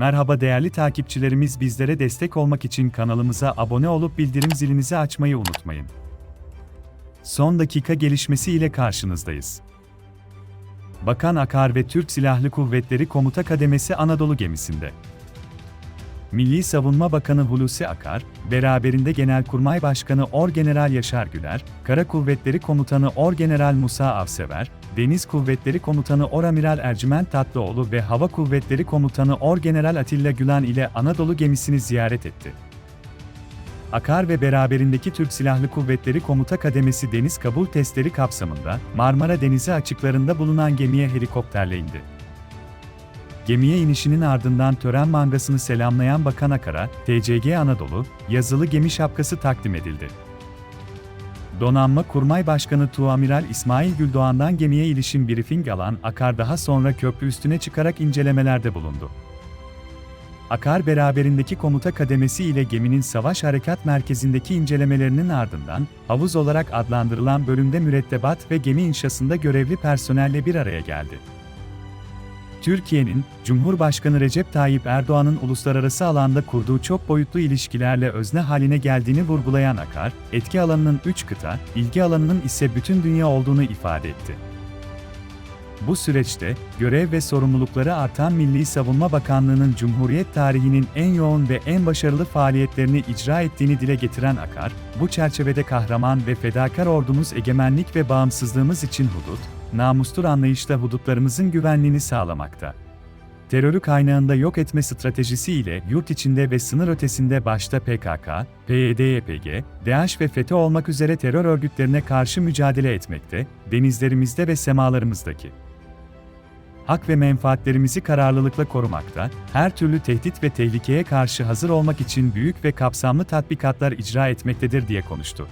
Merhaba değerli takipçilerimiz bizlere destek olmak için kanalımıza abone olup bildirim zilinizi açmayı unutmayın. Son dakika gelişmesi ile karşınızdayız. Bakan Akar ve Türk Silahlı Kuvvetleri Komuta Kademesi Anadolu gemisinde. Milli Savunma Bakanı Hulusi Akar, beraberinde Genelkurmay Başkanı Orgeneral Yaşar Güler, Kara Kuvvetleri Komutanı Orgeneral Musa Avsever, Deniz Kuvvetleri Komutanı Oramiral Ercüment Tatlıoğlu ve Hava Kuvvetleri Komutanı Orgeneral Atilla Gülen ile Anadolu gemisini ziyaret etti. Akar ve beraberindeki Türk Silahlı Kuvvetleri Komuta Kademesi deniz kabul testleri kapsamında Marmara Denizi açıklarında bulunan gemiye helikopterle indi. Gemiye inişinin ardından tören mangasını selamlayan Bakan Akar'a, TCG Anadolu, yazılı gemi şapkası takdim edildi. Donanma Kurmay Başkanı Tuamiral İsmail Güldoğan'dan gemiye ilişkin briefing alan Akar daha sonra köprü üstüne çıkarak incelemelerde bulundu. Akar beraberindeki komuta kademesi ile geminin savaş harekat merkezindeki incelemelerinin ardından, havuz olarak adlandırılan bölümde mürettebat ve gemi inşasında görevli personelle bir araya geldi. Türkiye'nin, Cumhurbaşkanı Recep Tayyip Erdoğan'ın uluslararası alanda kurduğu çok boyutlu ilişkilerle özne haline geldiğini vurgulayan Akar, etki alanının 3 kıta, ilgi alanının ise bütün dünya olduğunu ifade etti. Bu süreçte, görev ve sorumlulukları artan Milli Savunma Bakanlığı'nın Cumhuriyet tarihinin en yoğun ve en başarılı faaliyetlerini icra ettiğini dile getiren Akar, bu çerçevede kahraman ve fedakar ordumuz egemenlik ve bağımsızlığımız için hudut, namustur anlayışla hudutlarımızın güvenliğini sağlamakta. Terörü kaynağında yok etme stratejisiyle yurt içinde ve sınır ötesinde başta PKK, PYD-YPG, DAEŞ ve FETÖ olmak üzere terör örgütlerine karşı mücadele etmekte, denizlerimizde ve semalarımızdaki hak ve menfaatlerimizi kararlılıkla korumakta, her türlü tehdit ve tehlikeye karşı hazır olmak için büyük ve kapsamlı tatbikatlar icra etmektedir diye konuştu.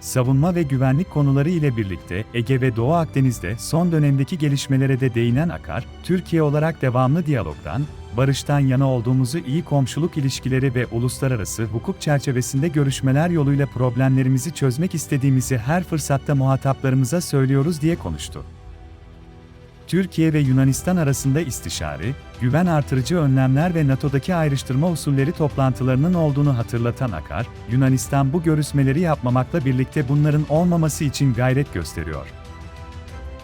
Savunma ve güvenlik konuları ile birlikte Ege ve Doğu Akdeniz'de son dönemdeki gelişmelere de değinen Akar, Türkiye olarak devamlı diyalogdan, barıştan yana olduğumuzu iyi komşuluk ilişkileri ve uluslararası hukuk çerçevesinde görüşmeler yoluyla problemlerimizi çözmek istediğimizi her fırsatta muhataplarımıza söylüyoruz diye konuştu. Türkiye ve Yunanistan arasında istişare, güven artırıcı önlemler ve NATO'daki ayrıştırma usulleri toplantılarının olduğunu hatırlatan Akar, Yunanistan bu görüşmeleri yapmamakla birlikte bunların olmaması için gayret gösteriyor.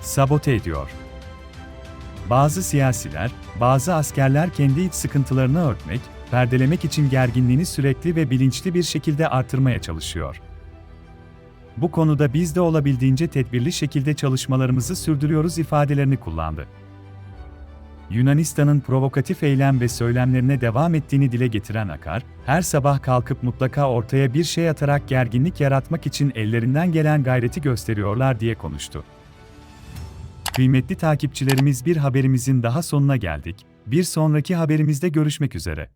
Sabote ediyor. Bazı siyasiler, bazı askerler kendi iç sıkıntılarını örtmek, perdelemek için gerginliğini sürekli ve bilinçli bir şekilde artırmaya çalışıyor. Bu konuda biz de olabildiğince tedbirli şekilde çalışmalarımızı sürdürüyoruz ifadelerini kullandı. Yunanistan'ın provokatif eylem ve söylemlerine devam ettiğini dile getiren Akar, her sabah kalkıp mutlaka ortaya bir şey atarak gerginlik yaratmak için ellerinden gelen gayreti gösteriyorlar diye konuştu. Kıymetli takipçilerimiz bir haberimizin daha sonuna geldik. Bir sonraki haberimizde görüşmek üzere.